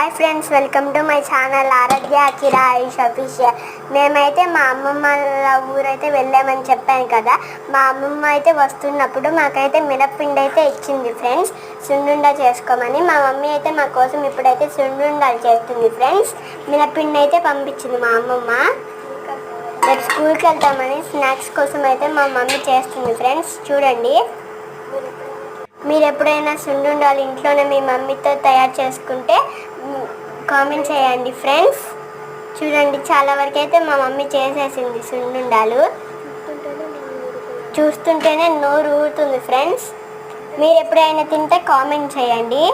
Hi friends welcome to my channel ఆరోగ్య అకిర ఆయుష్ official మేమైతే మా అమ్మమ్మ ఊరైతే వెళ్ళామని చెప్పాను కదా. మా అమ్మమ్మ అయితే వస్తున్నప్పుడు మాకైతే మినప్పిండి అయితే ఇచ్చింది ఫ్రెండ్స్ సున్నుండ చేసుకోమని మా మమ్మీ అయితే మా కోసం ఇప్పుడైతే సున్నుండాలు చేస్తుంది ఫ్రెండ్స్ మినప్పిండి అయితే పంపించింది మా అమ్మమ్మ. రేపు స్కూల్కి వెళ్తామని స్నాక్స్ కోసం అయితే మా మమ్మీ చేస్తుంది ఫ్రెండ్స్ చూడండి. మీరు ఎప్పుడైనా సున్నుండాలు ఇంట్లోనే మీ మమ్మీతో తయారు చేసుకుంటే కామెంట్ చేయండి ఫ్రెండ్స్. చూడండి చాలా వరకు అయితే మా మమ్మీ చేసేసింది సున్నుండాలు. చూస్తుంటేనే నోరు ఊరుతుంది ఫ్రెండ్స్. మీరు ఎప్పుడైనా తింటే కామెంట్ చేయండి.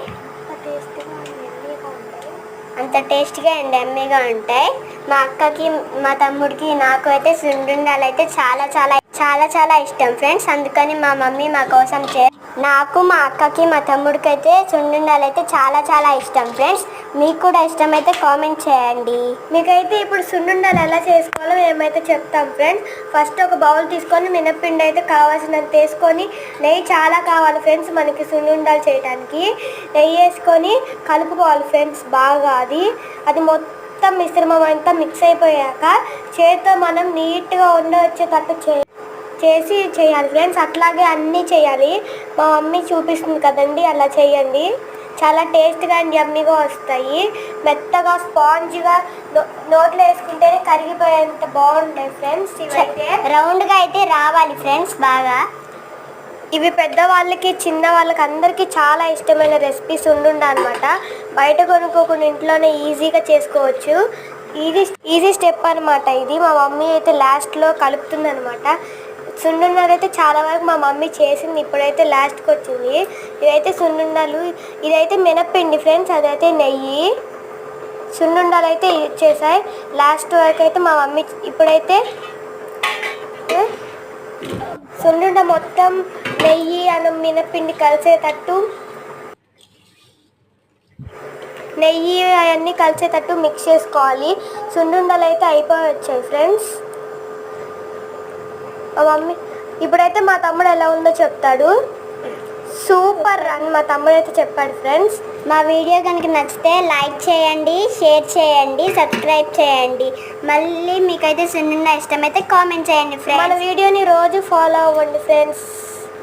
అంత టేస్ట్గా అండ్ ఎమ్మీగా ఉంటాయి. మా అక్కకి మా తమ్ముడికి నాకు అయితే సున్నుండాలు అయితే చాలా చాలా చాలా చాలా ఇష్టం ఫ్రెండ్స్. అందుకని మా మమ్మీ మా కోసం చే నాకు మా అక్కకి మా తమ్ముడికి అయితే చుండుండాలు అయితే చాలా చాలా ఇష్టం. ఫ్రెండ్స్ మీకు కూడా ఇష్టమైతే కామెంట్ చేయండి. మీకైతే ఇప్పుడు సున్నుండలు ఎలా చేసుకోవాలో మేమైతే చెప్తాం ఫ్రెండ్స్. ఫస్ట్ ఒక బౌల్ తీసుకొని మినప్పిండి అయితే కావాల్సినంత వేసుకొని నెయ్యి చాలా కావాలి ఫ్రెండ్స్ మనకి సున్నుండలు చేయడానికి నెయ్యి వేసుకొని కలుపుకోవాలి ఫ్రెండ్స్ బాగా అది. అది మొత్తం మిశ్రమం అంతా మిక్స్ అయిపోయాక చేతితో మనం నీట్గా ఉండవచ్చేటట్టు చే చేసి చేయాలి. ఫ్రెండ్స్ అట్లాగే అన్నీ చేయాలి. మా మమ్మీ చూపిస్తుంది కదండి అలా చేయండి. చాలా టేస్ట్గా అండ్ యమ్మీగా వస్తాయి. మెత్తగా స్పాంజ్గా నోట్లో వేసుకుంటేనే కరిగిపోయేంత బాగుంటాయి ఫ్రెండ్స్ ఇవైతే. రౌండ్గా అయితే రావాలి ఫ్రెండ్స్ బాగా. ఇవి పెద్దవాళ్ళకి చిన్న వాళ్ళకి అందరికీ చాలా ఇష్టమైన రెసిపీస్ ఉండుండ అనమాట బయట కొనుక్కోకుండా ఇంట్లోనే ఈజీగా చేసుకోవచ్చు. ఈజీ ఈజీ స్టెప్ అనమాట ఇది. మా మమ్మీ అయితే లాస్ట్లో కలుపుతుంది అనమాట సున్నుండలు అయితే చాలా వరకు మా మమ్మీ చేసింది. ఇప్పుడైతే లాస్ట్కి వచ్చింది. ఇదైతే సున్నుండలు. ఇదైతే మినప్పిండి ఫ్రెండ్స్. అదైతే నెయ్యి. సున్నుండలు అయితే ఇచ్చేసాయి లాస్ట్ వరకు అయితే మా మమ్మీ ఇప్పుడైతే సున్నుండ మొత్తం నెయ్యి అన్నం మినపిండి కలిసేటట్టు నెయ్యి అవన్నీ కలిసేటట్టు మిక్స్ చేసుకోవాలి. సున్నుండలు అయితే అయిపోయి వచ్చాయి ఫ్రెండ్స్. మా మమ్మీ ఇప్పుడైతే మా తమ్ముడు ఎలా ఉందో చెప్తాడు. సూపర్ అని మా తమ్ముడు అయితే చెప్పాడు ఫ్రెండ్స్. మా వీడియో కనుక నచ్చితే లైక్ చేయండి షేర్ చేయండి సబ్స్క్రైబ్ చేయండి. మళ్ళీ మీకైతే సున్నుండ ఇష్టమైతే కామెంట్ చేయండి మన ఫ్రెండ్స్. వీడియోని రోజు ఫాలో అవ్వండి ఫ్రెండ్స్.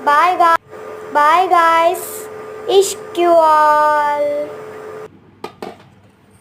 బాయ్గా బాయ్ గాయస్. ఇష్క్యూ ఆల్.